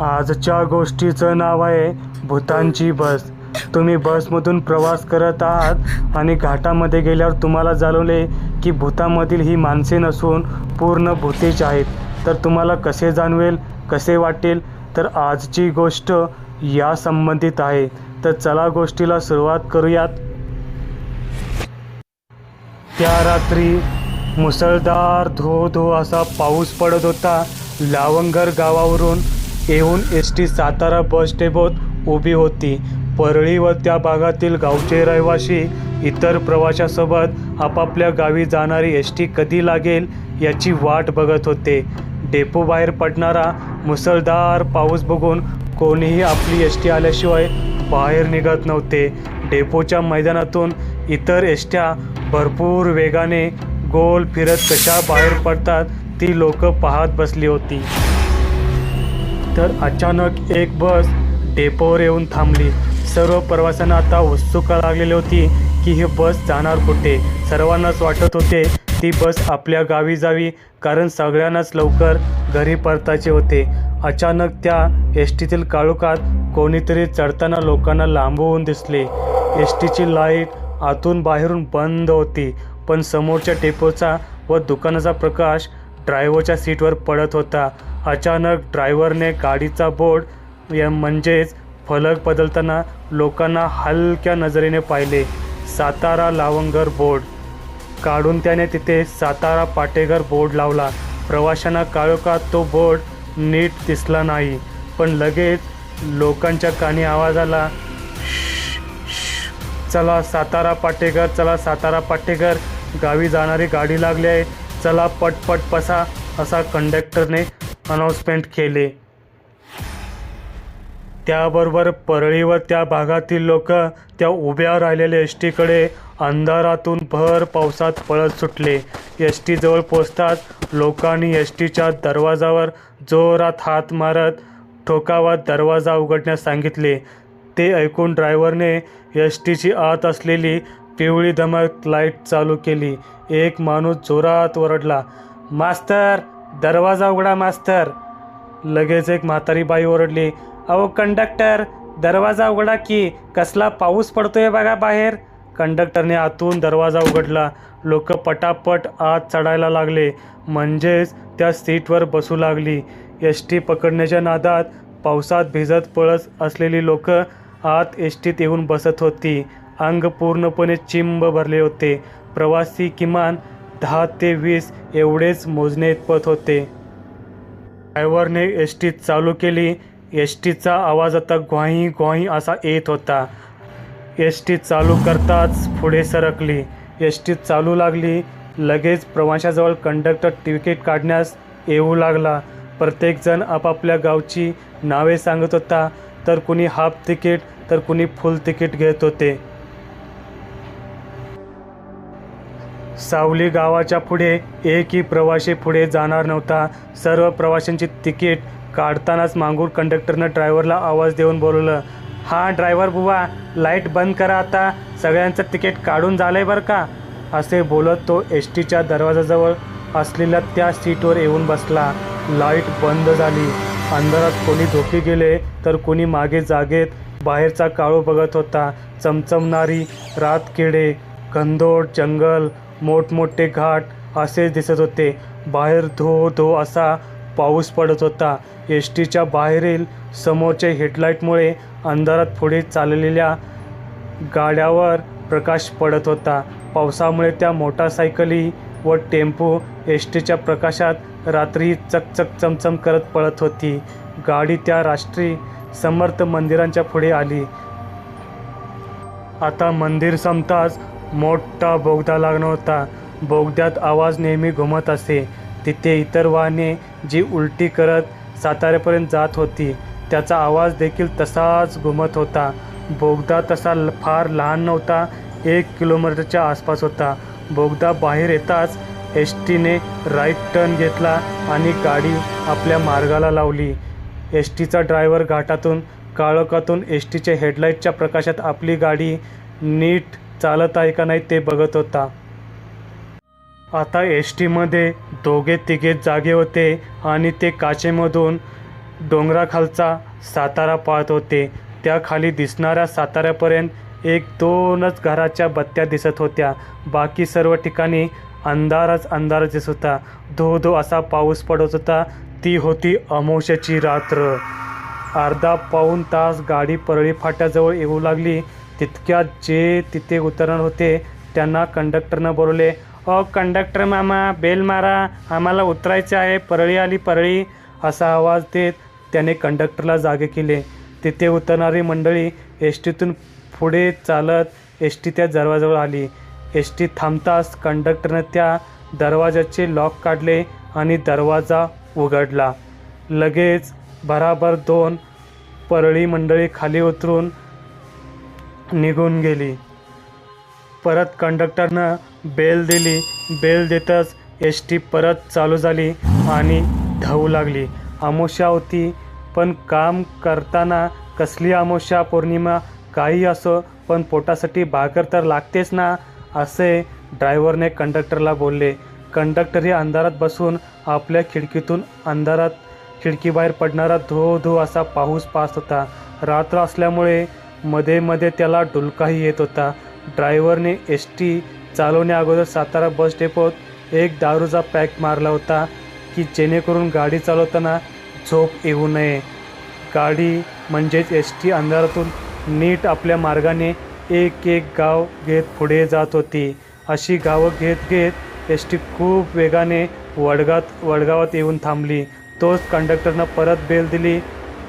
आजच्या गोष्टीचं नाव आहे भूतांची बस. तुम्ही बसमधून प्रवास करत आहात आणि घाटामध्ये गेल्यावर तुम्हाला जाणवले की भूतामधील ही माणसे नसून पूर्ण भूतेच आहेत. तर तुम्हाला कसे जाणवेल कसे वाटेल? तर आजची गोष्ट या संबंधित आहे. तर चला गोष्टीला सुरुवात करूयात. त्या रात्री मुसळधार धो धो असा पाऊस पडत होता. लावंगर गावावरून येऊन एस टी सातारा बस डेपोत उभी होती. परळी व त्या भागातील गावचे रहिवासी इतर प्रवाशासोबत आपापल्या गावी जाणारी एस टी कधी लागेल याची वाट बघत होते. डेपो बाहेर पडणारा मुसळधार पाऊस बघून कोणीही आपली एस टी आल्याशिवाय बाहेर निघत नव्हते. डेपोच्या मैदानातून इतर एसट्या भरपूर वेगाने गोल फिरत कशा बाहेर पडतात ती लोक पाहत बसली होती. तर अचानक एक बस डेपोवर येऊन थांबली. सर्व प्रवाशांना आता उत्सुका लागलेली होती की ही बस जाणार कुठे. सर्वांनाच वाटत होते ती बस आपल्या गावी जावी कारण सगळ्यांनाच लवकर घरी परतायचे होते. अचानक त्या एस टीतील काळोखात कोणीतरी चढताना लोकांना लांबवून दिसले. एस टीची लाइट आतून बाहेरून बंद होती पण समोरच्या टेपोचा व दुकानाचा प्रकाश ड्रायव्हरच्या सीटवर पडत होता. अचानक ड्रायव्हरने गाडीचा बोर्ड या म्हणजेच फलक बदलताना लोकांना हलक्या नजरेने पाहिले. सातारा लावंगर बोर्ड काढून त्याने तिथे सातारा पाटेघर बोर्ड लावला. प्रवाशांना काळोखात तो बोर्ड नीट दिसला नाही. पण लगेच लोकांच्या कानी आवाज आला चला सातारा पाटेघर चला सातारा पाटेघर गावी जाणारी गाडी लागली आहे चला पटपट पसा असा कंडक्टरने अनाउन्समेंट केले. त्याबरोबर परळी व त्या भागातील लोक त्या उभ्या राहिलेल्या एस टीकडे अंधारातून भर पावसात पळत सुटले. एस टीजवळ पोचताच लोकांनी एस टीच्या दरवाजावर जोरात हात मारत ठोकावत दरवाजा उघडण्यास सांगितले. ते ऐकून ड्रायव्हरने एस टीची आत असलेली पिवळी धमक लाइट चालू केली. एक माणूस जोरात ओरडला मास्तर दरवाजा उघडा मास्तर. लगेच एक म्हातारी बाई ओरडली अहो कंडक्टर दरवाजा उघडा की कसला पाऊस पडतोय बघा बाहेर. कंडक्टरने आतून दरवाजा उघडला. लोक पटापट आत चढायला लागले. म्हणजेच त्या सीटवर बसू लागली. एस टी पकडण्याच्या नादात पावसात भिजत पळत असलेली लोक आत एस टीत येऊन बसत होती. अंग पूर्णपणे चिंब भरले होते. प्रवासी किमान दहा ते वीस एवढेच मोजणे इतपत होते. ड्रायव्हरने एस टी चालू केली. एस टीचा आवाज आता ग्वाही ग्वाही असा येत होता. एस टी चालू करताच पुढे सरकली. एस टी चालू लागली. लगेच प्रवाशाजवळ कंडक्टर तिकीट काढण्यास येऊ लागला. प्रत्येकजण आपापल्या गावची नावे सांगत होता. तर कुणी हाफ तिकीट तर कुणी फुल तिकीट घेत होते. सावली गावाच्या पुढे एकही प्रवाशी पुढे जाणार नव्हता. सर्व प्रवाशांची तिकीट काढतानाच मांगूर कंडक्टरनं ड्रायव्हरला आवाज देऊन बोलवलं हां ड्रायव्हर बुवा लाइट बंद करा आता सगळ्यांचं तिकीट काढून झालं आहे बरं का? असे बोलत तो एस टीच्या दरवाजाजवळ असलेल्या त्या सीटवर येऊन बसला. लाइट बंद झाली. अंधारात कोणी झोपी गेले तर कोणी मागे जागेत बाहेरचा काळू बघत होता. चमचमणारी रातकिडे कंदोड जंगल मोठमोठे घाट असे दिसत होते. बाहेर धो धो असा पाऊस पडत होता. एस टीच्या बाहेरील समोरच्या हेडलाईटमुळे अंधारात पुढे चाललेल्या गाड्यावर प्रकाश पडत होता. पावसामुळे त्या मोटारसायकली व टेम्पो एस टीच्या प्रकाशात रात्री चकचक चमचम करत पळत होती. गाडी त्या राष्ट्रीय समर्थ मंदिरांच्या पुढे आली. आता मंदिर संपताच मोठा बोगदा लागला होता. बोगद्यात आवाज नेहमी घुमत असे. तिथे इतर वाहने जी उलटी करत साताऱ्यापर्यंत जात होती त्याचा आवाज देखील तसाच घुमत होता. बोगदा तसा फार लहान नव्हता एक किलोमीटरच्या आसपास होता. बोगदा बाहेर येताच एस टीने राईट टर्न घेतला आणि गाडी आपल्या मार्गाला लावली. एस टीचा ड्रायव्हर घाटातून काळोखातून एस टीच्या हेडलाईटच्या प्रकाशात आपली गाडी नीट चालत आहे का नाही ते बघत होता. आता एस टीमध्ये दोघे तिघे जागे होते आणि ते काचेमधून डोंगराखालचा सातारा पाहत होते. त्या खाली दिसणाऱ्या साताऱ्यापर्यंत एक दोनच घराच्या बत्त्या दिसत होत्या. बाकी सर्व ठिकाणी अंधारच अंधार दिसत होता. धो धो असा पाऊस पडत होता. ती होती अमावश्याची रात्र. अर्धा पाऊण तास गाडी परळी फाट्याजवळ येऊ लागली. तितक्यात जे तिथे उतरण होते त्यांना कंडक्टरनं बोलवले अ कंडक्टर मामा बेल मारा आम्हाला उतरायचे आहे परळी आली परळी. असा आवाज देत त्याने कंडक्टरला जागे केले. तिथे उतरणारी मंडळी एस टीतून पुढे चालत एस टी त्या दरवाजावर आली. एस टी थांबताच कंडक्टरनं त्या दरवाजाचे लॉक काढले आणि दरवाजा उघडला. लगेच भराभर दोन परळी मंडळी खाली उतरून निघून गेली. परत कंडक्टरनं बेल दिली. बेल देतच एस टी परत चालू झाली आणि धावू लागली. अमावस्या होती पण काम करताना कसली अमावस्या पौर्णिमा काही असो पण पोटासाठी भाकर तर लागतेच ना? असे ड्रायव्हरने कंडक्टरला बोलले. कंडक्टर हे अंधारात बसून आपल्या खिडकीतून अंधारात खिडकीबाहेर पडणारा धो धो असा पाऊस पाहत होता. रात्र असल्यामुळे मध्ये मध्ये त्याला डुलकाही येत होता. ड्रायव्हरने एस टी चालवण्या अगोदर सातारा बस डेपोत एक दारूचा पॅक मारला होता की जेणेकरून गाडी चालवताना झोप येऊ नये. गाडी म्हणजेच एस टी अंधारातून नीट आपल्या मार्गाने एक एक गाव घेत पुढे जात होती. अशी गावं घेत घेत एस टी खूप वेगाने वडगात वडगावात येऊन थांबली. तोच कंडक्टरनं परत बेल दिली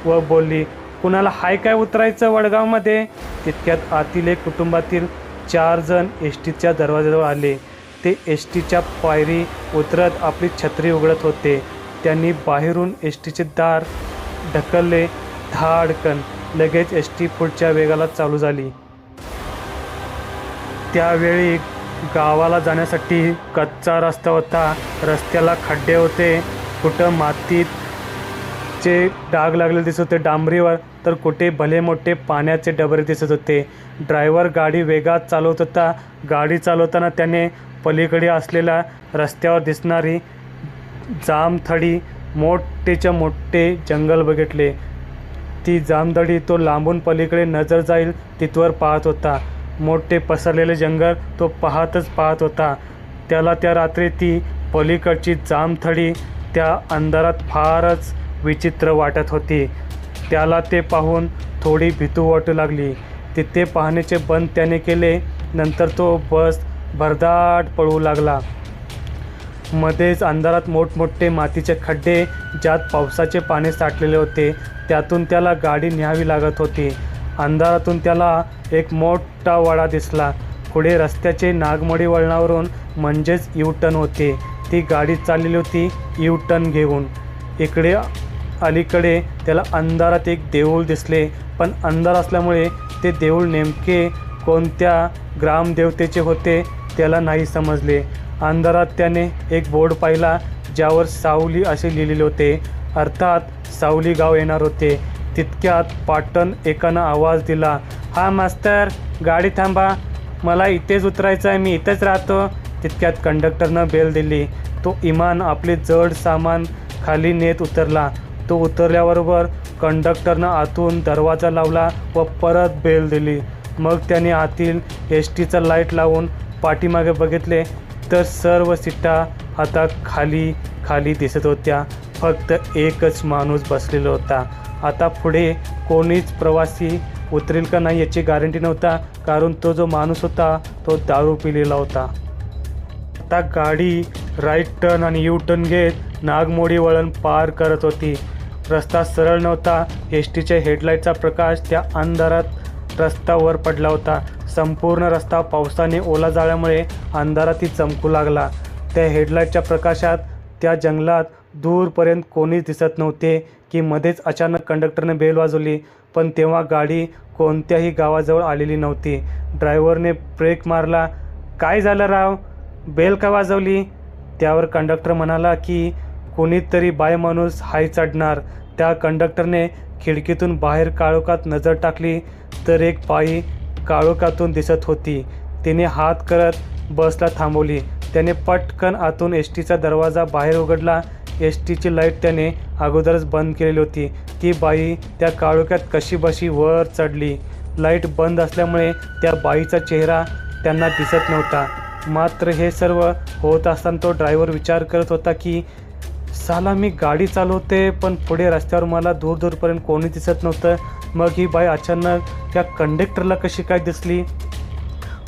व बोलली कुणाला हाय काय उतरायचं वडगावमध्ये? तितक्यात आतील एक कुटुंबातील चार जण एस टीच्या दरवाजाजवळ आले. ते एस टीच्या पायरी उतरत आपली छत्री उघडत होते. त्यांनी बाहेरून एस टीचे दार ढकलले. धाडकन लगेच एस टी पुढच्या वेगाला चालू झाली. त्यावेळी गावाला जाण्यासाठी कच्चा रस्ता होता. रस्त्याला खड्डे होते. कुठं मातीत चे डाग लागलेले दिसत होते डांबरीवर तर कुठे भले मोठे पाण्याचे डबरे दिसत होते. ड्रायव्हर गाडी वेगात चालवत होता. गाडी चालवताना त्याने पलीकडे असलेल्या रस्त्यावर दिसणारी जामथडी मोठेच्या मोठे जंगल बघितले. ती जामदडी तो लांबून पलीकडे नजर जाईल तिथवर पाहत होता. मोठे पसरलेले जंगल तो पाहतच पाहत होता. त्याला त्या रात्री ती पलीकडची जामथडी त्या अंधारात फारच विचित्र वाटत होती. त्याला ते पाहून थोडी भीतू वाटू लागली. तिथे पाहण्याचे बंद त्याने केले. नंतर तो बस भरदाट पळू लागला. मध्येच अंधारात मोठमोठे मातीचे खड्डे ज्यात पावसाचे पाणी साठलेले होते त्यातून त्याला गाडी न्यावी लागत होती. अंधारातून त्याला एक मोठा वाडा दिसला. पुढे रस्त्याचे नागमोडी वळणावरून म्हणजेच यू टर्न होते. ती गाडी चाललेली होती यू टर्न घेऊन. इकडे अलीकडे त्याला अंधारात एक देऊळ दिसले. पण अंधार असल्यामुळे ते देऊळ नेमके कोणत्या ग्रामदेवतेचे होते त्याला नाही समजले. अंधारात त्याने एक बोर्ड पाहिला ज्यावर सावली असे लिहिलेले होते. अर्थात सावली गाव येणार होते. तितक्यात पाटण एकानं आवाज दिला हा मास्तर गाडी थांबा. मला इथेच उतरायचं आहे मी इथेच राहतो. तितक्यात कंडक्टरनं बेल दिली. तो इमान आपले जड सामान खाली नेत उतरला. तो उतरल्याबरोबर कंडक्टरनं आतून दरवाजा लावला व परत बेल दिली. मग त्याने आतील एस टीचा लाइट लावून पाठीमागे बघितले तर सर्व सीटा आता खाली खाली दिसत होत्या. फक्त एकच माणूस बसलेला होता. आता पुढे कोणीच प्रवासी उतरेल का नाही याची गॅरंटी नव्हता कारण तो जो माणूस होता तो दारू पिलेला होता. आता गाडी राईट टर्न आणि यू टर्न घेत नागमोडी वळण पार करत होती. रस्ता सरळ नव्हता. एस टीच्या हेडलाईटचा प्रकाश त्या अंधारात रस्तावर पडला होता. संपूर्ण रस्ता पावसाने ओला जाळ्यामुळे अंधारातही चमकू लागला. त्या हेडलाईटच्या प्रकाशात त्या जंगलात दूरपर्यंत कोणीच दिसत नव्हते की मध्येच अचानक कंडक्टरने बेल वाजवली. पण तेव्हा गाडी कोणत्याही गावाजवळ आलेली नव्हती. ड्रायव्हरने ब्रेक मारला काय झालं राव? बेल का वाजवली? त्यावर कंडक्टर म्हणाला की कोणीतरी बायमाणूस हाय चढणार. त्या कंडक्टरने खिडकीतून बाहेर काळोखात नजर टाकली तर एक बाई काळोखातून दिसत होती. तिने हात करत बसला थांबवली. त्याने पटकन आतून एस टीचा दरवाजा बाहेर उघडला. एस टीची लाइट त्याने अगोदरच बंद केलेली होती. ती बाई त्या काळोख्यात कशी बशी वर चढली. लाइट बंद असल्यामुळे त्या बाईचा चेहरा त्यांना दिसत नव्हता. मात्र हे सर्व होत असताना तो ड्रायव्हर विचार करत होता की साला मी गाडी चालवते पण पुढे रस्त्यावर मला दूर दूरपर्यंत कोणी दिसत नव्हतं. मग ही बाई अचानक त्या कंडक्टरला कशी काय दिसली?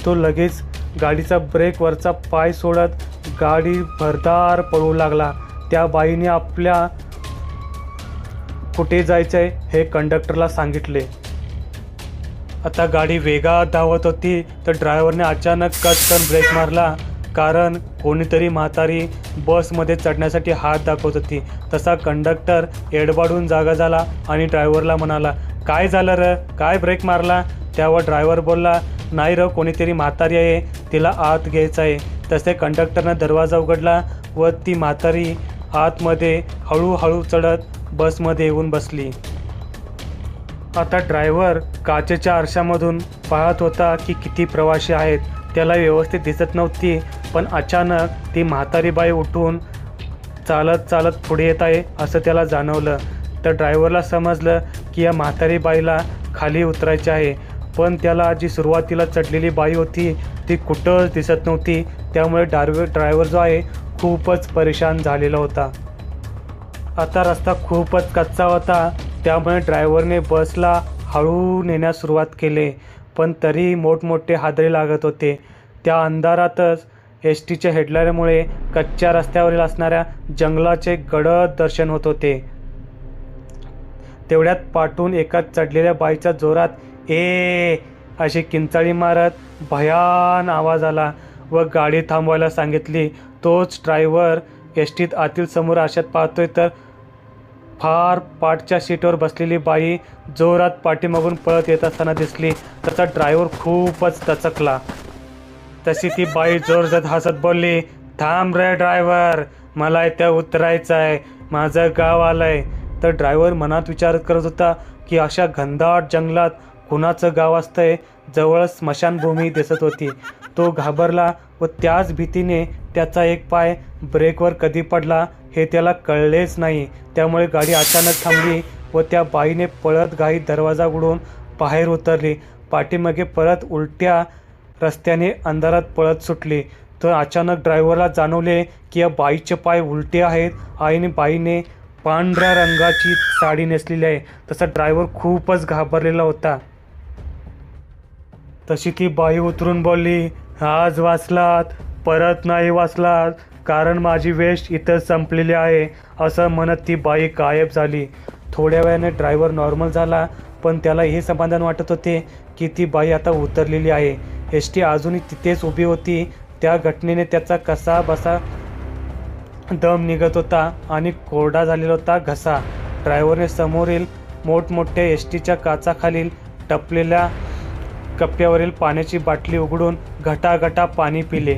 तो लगेच गाडीचा ब्रेक वरचा पाय सोडत गाडी भरदार पळू लागला. त्या बाईने आपल्या कुठे जायचं आहे हे कंडक्टरला सांगितले. आता गाडी वेगात धावत होती तर ड्रायव्हरने अचानक कचकन ब्रेक मारला. कारण कोणीतरी म्हातारी बसमध्ये चढण्यासाठी हात दाखवत होती. तसा कंडक्टर एडबाडून जागा झाला आणि ड्रायव्हरला म्हणाला काय झालं र? काय ब्रेक मारला? त्यावर ड्रायव्हर बोलला नाही र कोणीतरी म्हातारी आहे. तिला आत घ्यायचं आहे. तसे कंडक्टरनं दरवाजा उघडला व ती म्हातारी आतमध्ये हळूहळू चढत बसमध्ये येऊन बसली. आता ड्रायव्हर काचेच्या आरशामधून पाहत होता की किती प्रवासी आहेत. त्याला व्यवस्थित दिसत नव्हती. पण अचानक ती म्हातारी बाई उठून चालत चालत पुढे येत आहे असं त्याला जाणवलं. तर ड्रायव्हरला समजलं की या म्हातारी बाईला खाली उतरायचे आहे. पण त्याला जी सुरुवातीला चढलेली बाई होती ती कुठंच दिसत नव्हती. त्यामुळे ड्रायव्हर ड्रायव्हर जो आहे खूपच परेशान झालेला होता. आता रस्ता खूपच कच्चा होता. त्यामुळे ड्रायव्हरने बसला हळू नेण्यास सुरुवात केली. पण तरी मोठमोठे हादरे लागत होते. त्या अंधारातच एस टीच्या हेडलाईनमुळे कच्च्या रस्त्यावरील असणाऱ्या जंगलाचे गडद दर्शन होत होते. तेवढ्यात पाठून एका चढलेल्या बाईच्या जोरात ए! अशी किंचाळी मारत भयान आवाज आला व गाडी थांबवायला सांगितली. तोच ड्रायव्हर एस टीत आतील समोर आशात पाहतोय तर फार पाठच्या सीटवर बसलेली बाई जोरात पाठीमागून पळत येत असताना दिसली. तसा ड्रायव्हर खूपच दचकला. तशी ती बाई जोरजत हसत बोलली थांब रे ड्रायव्हर मला इथे उतरायचं आहे माझं गाव आलंय. तर ड्रायव्हर मनात विचार करत होता की अशा घनदाट जंगलात कुणाचं गाव असतंय? जवळ स्मशानभूमी दिसत होती. तो घाबरला व त्याच भीतीने त्याचा एक पाय ब्रेकवर कधी पडला हे त्याला कळलेच नाही. त्यामुळे गाडी अचानक थांबली व त्या बाईने पळत गाई दरवाजा उडून बाहेर उतरली. पाठीमागे परत उलट्या रस्त्याने अंधारात पळत सुटली. तर अचानक ड्रायव्हरला जाणवले की या बाईचे पाय उलटे आहेत. आणि बाईने पांढऱ्या रंगाची साडी नेसलेली आहे. तसा ड्रायव्हर खूपच घाबरलेला होता. तशी ती बाई उतरून बोलली आज वाचलात परत नाही वाचलात कारण माझी वेश इथं संपलेली आहे असं म्हणत ती बाई गायब झाली. थोड्या वेळाने ड्रायव्हर नॉर्मल झाला पण त्याला हे समाधान वाटत होते की ती बाई आता उतरलेली आहे. एस टी अजूनही तिथेच उभी होती. त्या घटनेने त्याचा कसा बसा दम निघत होता आणि कोरडा झालेला होता घसा. ड्रायव्हरने समोरील मोठमोठ्या एस टीच्या काचाखालील टपलेल्या कप्प्यावरील पाण्याची बाटली उघडून घटाघटा पाणी पिले.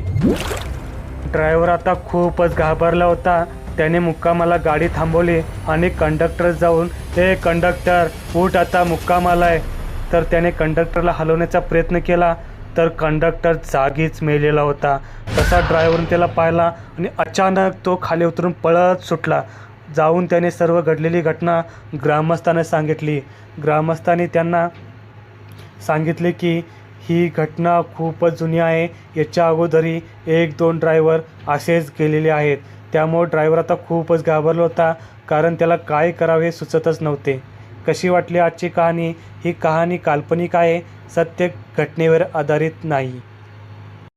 ड्रायव्हर आता खूपच घाबरला होता. त्याने मुक्कामाला गाडी थांबवली आणि कंडक्टर जाऊन हे कंडक्टर उठ आता मुक्कामाला आहे. तर त्याने कंडक्टरला हलवण्याचा प्रयत्न केला. तर कंडक्टर जागीच मेलेला होता. तसा ड्रायव्हरने त्याला पाहिला आणि अचानक तो खाली उतरून पळत सुटला. जाऊन त्याने सर्व घडलेली घटना ग्रामस्थांना सांगितली. ग्रामस्थांनी त्यांना सांगितले की ही घटना खूपच जुनी आहे. याच्या अगोदरी एक दोन ड्रायव्हर असेच गेलेले आहेत. त्यामुळे ड्रायव्हर आता खूपच घाबरला होता कारण त्याला काय करावे हे सुचतच नव्हते. कशी वाटली आजची कहाणी? ही कहाणी काल्पनिक आहे सत्य घटनेवर आधारित नाही.